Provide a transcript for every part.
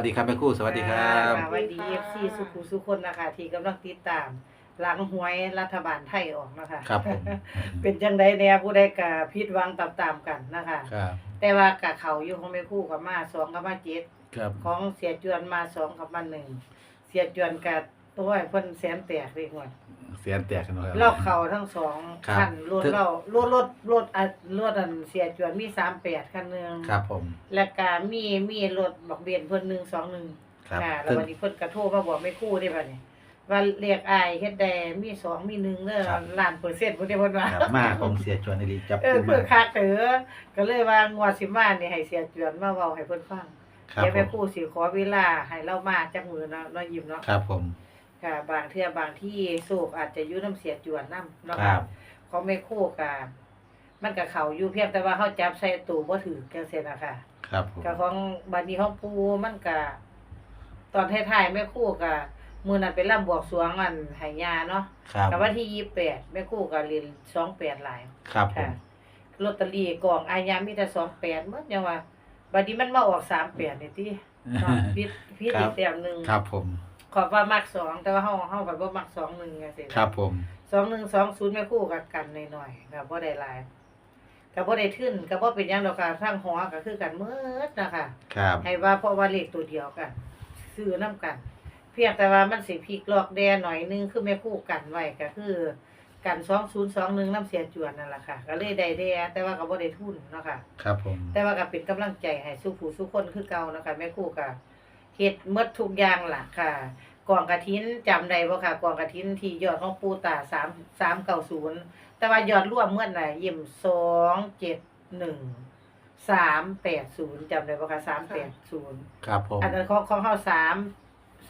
วัสดีครับแม่ครู่สวัสดีครับสวัสดีเอฟซีสุขุสุคนนะคะที่กำลังติดตาม หลังหวยรัฐบาลไทยออกนะคะครับผมเป็นจังไดแน่ผู้ใดกะผิดหวังตามๆกันนะคะ ครับแต่ว่ากะเขาอยู่ของแม่ครู่กับมาสองกับมาเจ็ดครับของเสียจวนมาสองกับมาหนึ่งเสียจวนกะโอ้ยเพิ่นแสนแตกเลยหมด เสียนแตกกันครับเล่าเขาทั้งสองครับ คันรถถึงเรารถรถรถอะรถอันเสียจวนมี38คันหนึงครับผม แล้วก็มีมีรถบักเบียนเพิ่นหนึ่งสองหนึ่งครับค่ะแล้วถึงวันนี้เพิ่นกระโทรมาบอกไม่คู่ได้ป่ะเนี่ยว่าเรียกอายเฮ็ดได้มีสองมีหนึ่งเด้อครับ ล้านเปอร์เซ็นต์เพิ่นได้เพิ่นว่า ครับมาของเสียชวนในดีจับเออคู่เพื่มาอคักเด้อก็เลยว่างวดสิมานี่ให้เสียจวนมาเว้าให้เพิ่นฟังครับเดี๋ยวผแม่มคู่สิขอเวลาให้เรามาจักมือเนาะเนาะยิ้มเนาะ ครับผม ค่ะบางเทื่อบางที่โศกอาจจะอยู่น้ำเสียจวนนํเนาะครับของแม่คู่ก็มันก็เข้าอยู่เพียงแต่ว่าเฮาจับใส่ตู้บ่ถือจังซี่นะคะครับผมก็ของบัดนี้ของปูมันก็ตอนท้ายๆแม่ครู่ก็มื้อนั้นไปร่ำบวงสรวงอันไหยาเนาะครับก็วันที่28แม่ครู่ก็เรียน28หลาย ครับผค่ะมลอตเตอรี่กองอายามีแต่28หมดยังว่าบัดนี้มันมาออก38นี่ติเนาะผิดผิดอีกแต้มหนึงครับผม ขอบว่ามักสองแต่ว่าเฮาเฮาก็บ่มัก21จังซี่ครับผม2120แม่ครู่ก็กันหน่อยๆก็บ่ได้หลายก็บ่ได้ทึนก็บ่เป็นหยังดอกค่ะทางหอก็คือกันหมดนะคะครับ ให้ว่าเพราะว่าเลขตัวเดียวกันซื้อนํกัน เพียงแต่ว่ามันสิพลิกลอกแดหน่อยนึงคือแม่คู่กันไว้ก็คือกัน2021น้ำเสียจวนนั่นแหละค่ะ ก็เลยได้แดแต่ว่าก็บ่ได้ทุนเนาะค่ะ ครับผม แต่ว่าก็เป็นกำลังใจให้สู้ผู้สู้คนคือเก่านะคะแม่คู่ก็ เฮ็ดหมดทุกอย่างล่ะค่ะกองกฐินจำได้บ่ค่ะกองกฐินที่ยอดของปู่ตา3 390แต่ว่ายอดรวมเมื่อน่ะยิ้ม271 380จำได้บ่ค่ะ380ครับผมอันนั้นของของเฮาสาม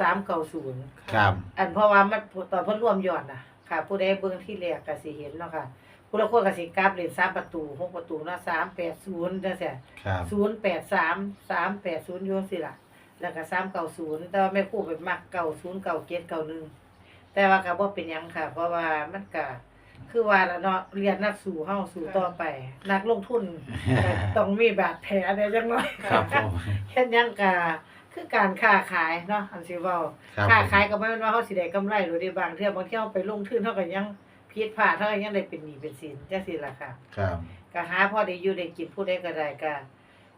สามเก้าศูนย์ ครับอันเพราะว่ามันตอนเพิ่นรวมยอดน่ะค่ะ ผู้ใดเบิ่งที่แรกก็สิเห็นเนาะค่ะผู้ละคนก็สิกราฟเล่น3ประตู6ประตูเนาะ380จังซี่ครับ083 380อยู่จังซี่ล่ะ แล้วก็390แต่ว่าแม่ครูไปมัก90 97 91แต่ว่าก็บ่เป็นหยังค่ะ เพราะว่ามันก็คือว่าละเนาะเรียนนักสู้เฮาสู้ต่อไป นักลงทุนก็ต้องมีบาดแผลได้จังหน่อยครับผม เฮ็ดหยังก็คือการค้าขายเนาะอันสิเว้าครับค้าผมขายก็บ่แม่นว่าเฮาสิได้กำไรหรือได้บางเทื่อบางเที่ยวไปลงทุนเฮาก็ยังผิดพลาดเฮาก็ยังได้เป็นหนี้เป็นสินจังซี่ล่ะค่ะ ครับ ก็หาพอได้อยู่ได้กินผู้ใดก็ได้ก็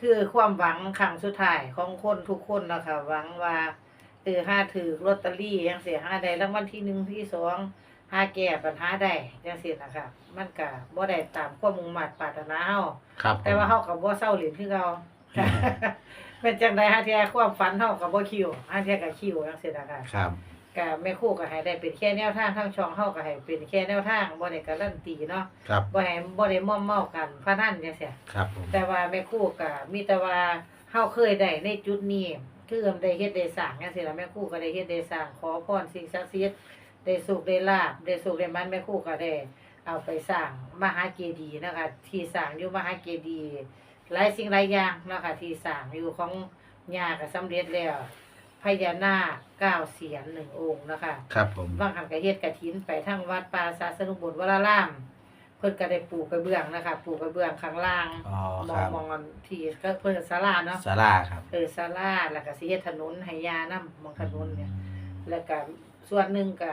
คือความหวังครั้งสุดท้ายของคนทุกคนเนาะค่ะหวังว่าเออหาถือลอตเตอรี่จังซี่หาได้รางวัลที่หนึ่งที่สองหาแก้ปัญหาได้จังซี่ล่ะค่ะมันก็บ่ได้ตามความมุ่งมั่นปรารถนาเฮาครับผมแต่ว่าเฮาก็บ่เศร้าเล่นคือเก่าเป็นจังได๋ฮะเที่ยความฝันเฮาก็บ่คิวฮะเที่ยก็คิวจังซี่นะคะครับ ก็แม่ครูก็ให้ได้เป็นแค่แนวทางทางช่องเฮาก็ให้เป็นแค่แนวทางบ่ได้การันตีเนาะครับบ่ให้บ่ได้ม่อมเมากันพนันจังซี่ครับผมแต่ว่าแม่ครูก็มีแต่ว่าเฮาเคยได้ในจุดนี้คือได้เฮ็ดได้สร้างจังซี่ล่ะแม่ครูก็ได้เฮ็ดได้สร้างขอพรสิ่งศักดิ์สิทธิ์ได้สุขได้ลาภได้สุขได้มันแม่ครูก็ได้เอาไปสร้างมหาเจดีย์นะคะที่สร้างอยู่มหาเจดีย์หลายสิ่งหลายอย่างนะคะที่สร้างอยู่ของย่าก็สำเร็จแล้ว พญานาคเก้าเสียนหนึ่งองค์นะคะครับผม บางครั้งก็เฮ็ดกฐินไปทางวัดป่าศาสนุบุญวราราม เพิ่นก็ได้ปลูกกระเบื้องนะคะปลูกกระเบื้องข้างล่างอ๋อมคองรับมองอันที่ก็เพิ่นศาลาเนาะศาลาครับเออศาลาแล้วก็สิเฮ็ดถนนให้ยานํมองถนนเนี่ย แล้วก็ส่วนหนึ่งก็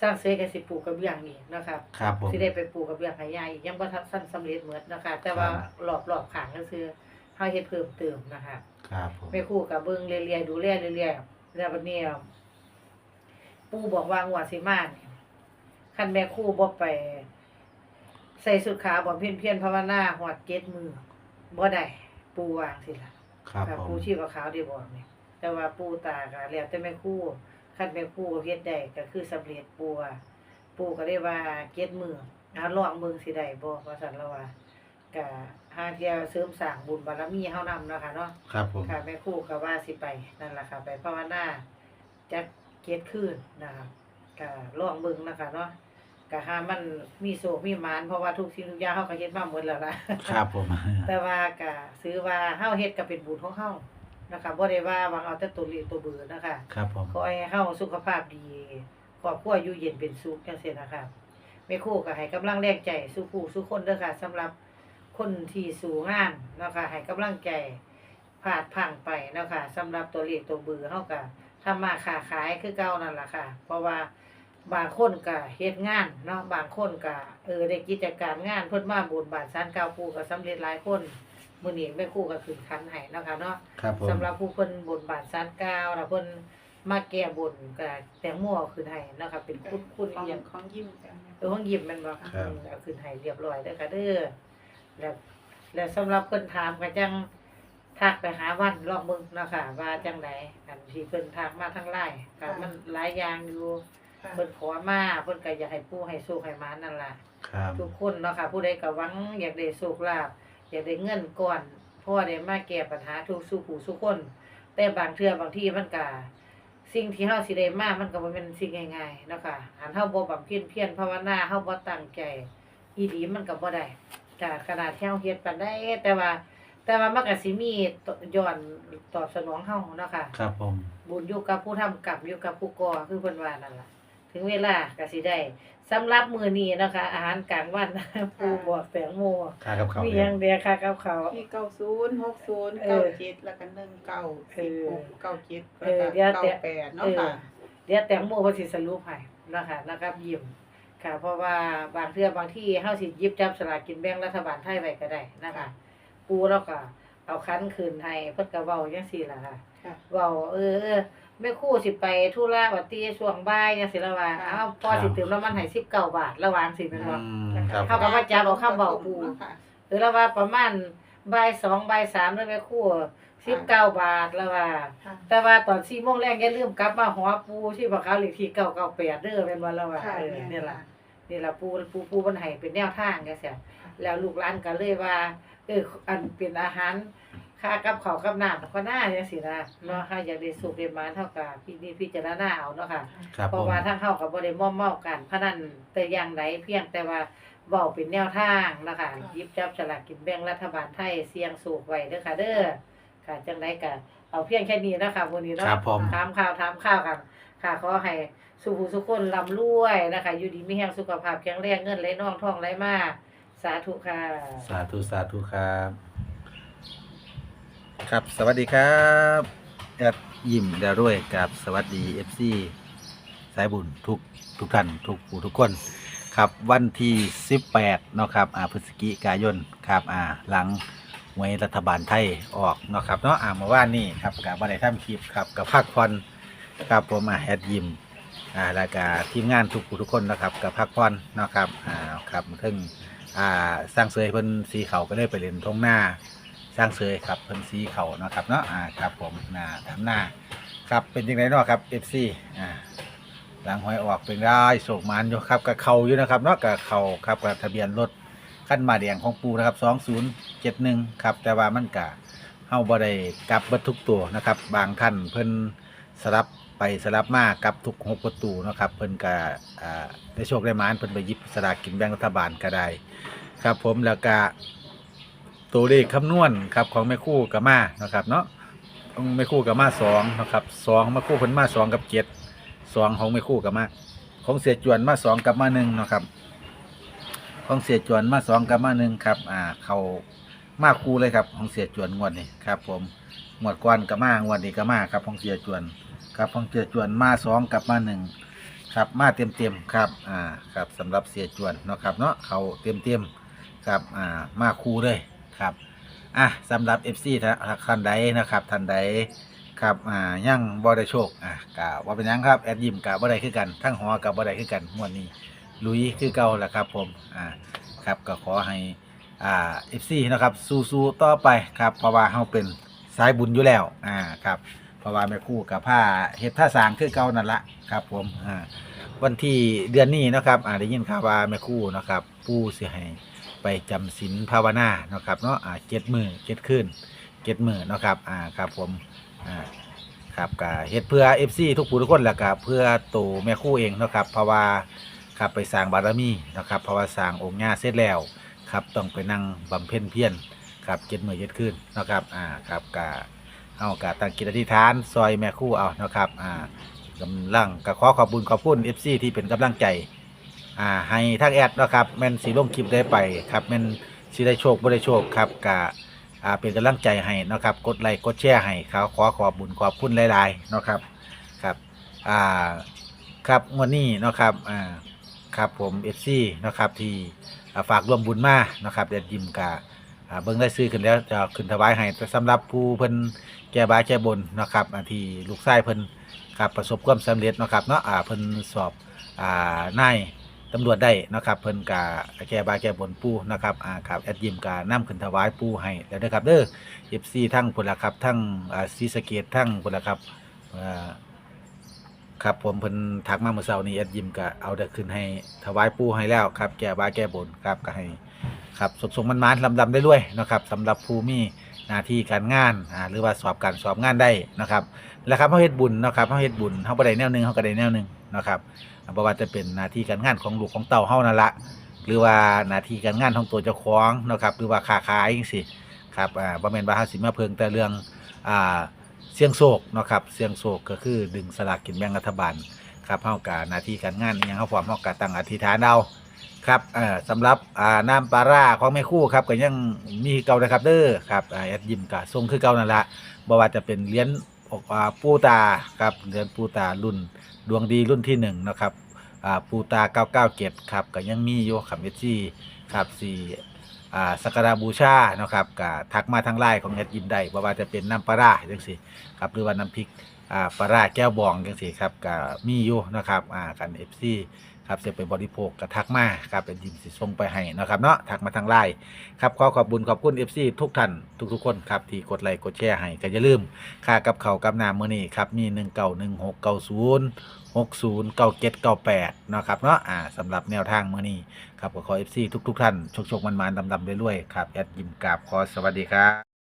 สร้างเสกก็สิปลูกกระเบื้องนี่นะครับครับผม สิได้ไปปลูกกระเบื้องให้ยายอีกยังบ่ทันสั้นสำเร็จหมดนะคะแต่ว่าครับ รอบๆข้างก็คือ เฮาเฮ็ดเพิ่มเติมนะคะครับผม แม่ครูก็เบิ่งเรื่อยๆดูแลเรื่อยๆแล้วบัดนี้ปู่บอกว่างวดสิมาเนี่ยคันแม่ครูบ่ไป ใส่สุดขาวบ่เพี้ยนเพียนๆภาวนาหอดเจ็ดมือบ่ได้ปู่วาจังสิล่ะครับค่ะผม ปู่ชีพขาวได้บอกนี่แต่ว่าปู่ตาก็แล้วแต่แม่ครูคันแม่ครูเฮ็ดได้ก็คือสำเร็จปู่ว่าปู่ก็ได้ว่าเจ็ดมือเอาลองเบิ่งสิได้บ่ว่าซั่นแล้วว่าก็ หาเที่ยวเสริมสร้างบุญบารมีเฮานำเนาะค่ะเนาะครับผม ค่ะแม่ครู่ก็ว่าสิไปนั่นแหละค่ะ ไปภาวนาจักเกียรติคืนนะคะก็ลองเบิ่งนะคะเนาะก็หามันมีโศกมีหมานเพราะว่าทุกสิ่งทุกอย่างเฮาก็เฮ็ดมาหมดแล้วล่ะครับผม แต่ว่าก็ซื้อว่าเฮาเฮ็ดก็เป็นบุญของเฮานะคะบ่ได้ว่าหวังเอาแต่ตัวเลขตัวเบอร์นะคะ ครับผม ขอให้เฮาสุขภาพดีครอบครัวอยู่เย็นเป็นสุขจังซี่นะคะแม่ครู่ก็ให้กำลังแรงใจสู่ผู้สู่คนเด้อค่ะสำหรับ คนที่สู่งานเนาะค่ะให้กำลังใจพลาดพลังไปเนาะค่ะสำหรับตัวเลขตัวเบือเฮาก็ทำมาค้าขายคือเก่านั่นล่ะค่ะ เพราะว่าบางคนก็เฮ็ดงานเนาะบางคนก็เออได้กิจการงานเพิ่นมาบุญบาทศาลเก่าปู่ก็สำเร็จหลายคนมื้อนี้แม่ครูก็ขึ้นคันให้เนาะค่ะเนาะครับผมสำหรับผู้เพิ่นบุญบาทศาลเก่าแล้วเพิ่นมาแก้บุญก็แตงโมเอาขึ้นให้เนาะค่ะเป็นคุณคุณของอีหยังของยิ้มกันเออห้องยิ้มแม่นบ่อืมเอาขึ้นให้เรียบร้อยเด้อค่ะเด้อ แล้ว แล้วสำหรับเพิ่นถามก็จังทักไปหาวันลองเบิ่งเนาะค่ะ ว่าจังไดอันที่เพิ่นทักมาทางไลน์ก็มันหลายอย่างอยู่ค่ะเพิ่นขอมาเพิ่นก็อยากให้ปู่ให้โชคให้หมานั่นล่ะ ครับ ทุกคนเนาะค่ะ ผู้ใดก็หวังอยากได้โชคลาภอยากได้เงินก่อนเพราะว่าได้มาแก้ปัญหาทุกสู่ผู้สู่คน แต่บางเทื่อบางที่มันก็สิ่งที่เฮาสิได้มามันก็บ่แม่นสิ่งง่ายๆเนาะค่ะอันเฮาบ่บำเพ็ญเพียรภาวนาเฮาบ่ตั้งใจอีหลีมันก็บ่ได้ จ้ะขนาดที่เฮาเฮ็ดปานใดแต่ว่า แต่ว่ามันก็สิมีย้อนตอบสนองเฮาเนาะค่ะ ครับผมบุญอยู่กับผู้ทำกรรมอยู่กับผู้ก่อคือเพิ่นว่านั่นล่ะ ถึงเวลาก็สิได้สำหรับมื้อนี้นะคะอาหารกลางวัน ปูบอกแตงโมค่ากับเขาวมีหเนี่ยัยงเดียค่ะกับเขาว มีเก้าศูนย์หกศูนย์เอเก้าอเจ็ดแล้วก็หนึ่งเก้าเอสิบอหกเก้าเจ็ดเอแล้วอก็เดี๋ยวเก้าแต่แปดเอเนาะอค่ะ เดี๋ยวแตงโมเพิ่นสิสรุปให้นะคะนะครับยิ้ม ค่ะ เพราะว่าบางเทื่อบางที่เฮาสิหยิบจับสลากกินแบ่งรัฐบาลไทยไว้ก็ได้นะคะปูแล้วก็เอาคันคืนให้เพิ่นก็เว้าจังซี่ล่ะค่ะค่ะ เว้าเออเออแม่ครู่สิไปธุระวัดตีช่วงบ่ายจังซี่ละว่าค่ะอ้าวพอสิเติมน้ำมันให้19บาทระหว่างสิแม่นบ่ อืมครับเขาก็ว่าจับเอาคำเว้าปูค่ะ หรือละว่าประมาณบ่ายสองบ่ายสามแล้วแม่ครู่19บาทละว่า ค่ะ แต่ว่าตอน4โมงแรงอย่าลืมกลับมาหอปูที่บ่เขาเลขที่998เด้อแม่นบ่ละว่าค่ะเออแม่นี่ล่ะค่ะ นี่ล่ะปูปูปูมันให้เป็นแนวทางจังซี่แล้วลูกหลานก็เลยว่า เอออันเป็นอาหารค่ากับข้าวกับน้ำก็น่าจังซี่นะเนาะค่ะอยากได้สุขได้หมานเท่ากับพี่นี่พิจารณาเอาเนาะค่ะครับเพผราะมว่าทางเฮาก็บ่ได้ม่อมเมากันพนันแต่อย่างใดเพียงแต่ว่าเว้าเป็นแนวทางนะคะหยิบจับฉลากกินแบ่งรัฐบาลไทยเสี่ยงสูกไว้เด้อค่ะ เด้อค่ะจังไดก็เอาเพียงแค่นี้นะคะวันนี้เนาะครับผม ถามข่าวถามข่าวกัน ค่ะขอให้สุขสุขคนร่ำรวยนะคะ อยู่ดีมีแรงสุขภาพแข็งแรงเงินไหลน่องทองไหลมาสาธุค่ะ สาธุสาธุครับ ครับสวัสดีครับแอดยิ้มดาวด้วยกับสวัสดี FC สายบุญทุกทุกท่านทุกผู้ทุกคน ครับวันที่ 18เนาะครับอ่าพฤศจิกายนครับอ่าหลังหวยรัฐบาลไทยออกเนาะครับเนาะอ่าเมื่อวานนี้ครับกับบันไดทำคลิปครับกับพักผ่อน ครับผมอ่าแอดยิมอ่าแล้วก็ทีมงานทุกผู้ทุกคนนะครับกับพักผ่อนเนาะครับอ่าครับถึงอ่าสร้างเสยเพิ่นสีเขาก็ได้ไปเล่นทงหน้า สร้างเสยครับเพิ่นสีเขาเนาะครับเนาะอ่าครับผมหน้าทำหน้าครับเป็นยังไงเนาะครับ FC อ่าหลังหวยออกเป็นได้โศกมันอยู่ครับกับเขาอยู่นะครับเนาะกับเขาครับกับทะเบียนรถขั้นมาแดงของปูนะครับสองศูนย์เจ็ดหนึ่งครับแต่ว่ามันกะเฮาบ่ได้กลับเบัดทุกตัวนะครับ บางท่านเพิ่นสลับ ไปสลับมากับทุกหกประตูนะครับ เพิ่นกะได้โชคได้มานเพิ่นไปยิบสลากกินแบ่งรัฐบาลก็ได้ครับผมแล้วก็ตัวเลขคำนวณครับของแม่คู่กับมานะครับเนาะของแม่คู่กับมาสองนะครับสองแม่คู่เพิ่นมาสองกับเจ็ดสองของไม่คู่กับมาของเสียจวนมาสองกับมาหนึ่งนะครับของเสียจวนมาสองกับมาหนึ่งครับอ่าเขามาคู่เลยครับของเสียจวนงวดนี้ครับ ผมงวดก่อนกับมางวดนี้กับมาครับของเสียจวน ครับของเสียจวนมาสองกับมาหนึ่งครับมาเต็มเต็มๆครับอ่าครับสำหรับเสียจวนเนาะครับเนาะเขาเต็มเต็มๆครับอ่ามาคู่เลยครับอะสำหรับ FC ท่านท่านใดนะครับท่านใดครับอ่ายังบ่ได้โชคอะกะว่าเป็นยังครับแอดยิมกะบ่ได้คือกันทั้งหอกับบ่ได้คือกันงวดนี้ลุยคือเก่าแหละครับผมอ่าครับก็ขอให้อ่า FC นะครับสู้ๆต่อไปครับเพราะว่าเฮาเป็นสายบุญอยู่แล้วอ่าครับ เพราะว่าแม่คู่กับผ้าเฮ็ดผ้าสางคือเก่านั่นละครับ ผมอ่าวันที่เดือนนี้นะครับอ่าได้ยินข่าวว่าแม่คู่นะครับปู่สิให้ไปจำศีลภาวนานะครับเนาะอ่าเจ็ดมือเจ็ดคืนเจ็ดมือนะครับอ่าครับผมอ่าครับก็เฮ็ดเพื่อ FC ทุกผู้ทุกคนแหละครับเพื่อตัวแม่คู่เองนะครับเพราะว่าครับไปสร้างบารมีนะครับเพราะว่าสร้างองค์ญาเสร็จแล้วครับต้องไปนั่งบำเพ็ญเพียรครับเจ็ดมือเจ็ดคืนนะครับอ่าครับก็ เอากะตั้งกิจอธิษฐานซอยแม่คู่เอานะครับอ่ากำลังก็ขอขอบุญขอบคุณ FC ที่เป็นกำลังใจอ่าให้ทักแอดนะครับแม่นสิลงคลิปได้ไปครับแม่นสิได้โชคบ่ได้โชคครับกะอ่าเป็นกำลังใจให้นะครับกดไลค์กดแชร์ให้เขาขอขอบบุญขอบคุณหลายๆนะครับครับอ่าครับวันนี้นะครับอ่าครับผมเอฟซีนะครับที่อ่าฝากร่วมบุญมานะครับเด็ดยิมกา อ่าเบิ้งได้ซื้อขึ้นแล้วจะขึ้นถวายให้แต่สำหรับผู้เพิ่นแก้บาแก้บนนะครับอ่าที่ลูกชายเพิ่นครับประสบความสำเร็จนะครับเนาะอ่าเพิ่นสอบอ่านายตำรวจได้นะครับเพิ่นกาแก้บาแก้บนปูนะครับอ่าครับแอดยิมกานํขึ้นถวายปูให้แล้วนะครับเด้อ FC ทั้งพุ่นละครับทั้งอ่าศรีสะเกดทั้งพุ่นละครับอ่าครับผมเพิ่นทักมาเมื่อเช้านี้แอดยิมก็เอาเด็กขึ้นให้ถวายปูให้แล้วครับแก้บาแก้บนครับก็ให้ ครับสมสมมันมันลำลำได้ด้วยนะครับสำหรับผู้มีหน้าที่การงานอ่าหรือว่าสอบการสอบงานได้นะครับแล้วครับเฮาเฮ็ดบุญนะครับเฮาเฮ็ดบุญเฮาบ่ได้แนวหนึงเฮาก็ได้แนวหนึงนะครับบ่ว่าจะเป็นหน้าที่การงานของลูกของเต่าเฮานั่นละหรือว่าหน้าที่การงานของตัวเจ้าของนะครับหรือว่าค้าขายจังซี่ครับอ่าบ่แม่นว่าเฮาสิมาเพิงแต่เรื่องอ่าเสี่ยงโชคเนาะครับเสี่ยงโชคก็คือดึงสลากกินแบ่งรัฐบาลครับเฮาก็หน้าที่การงานอหยังเฮาพร้อมเฮาก็ตั้งอธิษฐานเอา ครับเอ่อสำหรับอ่าน้ำปลาร้าของแม่คู่ครับก็ยังมีเก่านะครับเด้อครับอ่าแอดยิมก็ส่งคือเก่านั่นละบ่ว่าจะเป็นเหรียญอกอ่าปูตาครับเหรียญปูตารุ่นดวงดีรุ่นที่หนึ่งนะครับอ่าปูตา997ครับก็ยังมีอยู่ครับเอซี่ครับสี่อ่าสักการะบูชาเนาะครับก็ทักมาทางไลน์ของเอ็ดยิมได้บ่ว่าจะเป็นน้ำปลาร้าจังซี่ครับหรือว่าน้ำพริก อ่าปลาร้าแก้วบองจังซี่ครับก็มีอยู่นะครับอ่ากัน FC ครับจะไปบริโภคก็ทักมาครับเป็นยิมสิส่งไปให้นะครับเนาะทักมาทางไลน์ครับขอขอบบุญขอบคุณ FC ทุกท่านทุกๆคนครับที่กดไลค์กดแชร์ให้ก็อย่าลืมค่ากับเขาวกับน้ำมื้อนี้ครับมี 191690หกศูนย์เก้าเจ็ดเก้าแปดนะครับเนาะอ่าสำหรับแนวทางเมื่อนี้ครับก็ขอเอฟซีทุกๆท่านโชคๆมันๆดำๆเรื่อยๆครับแอดยิมกราบขอสวัสดีครับ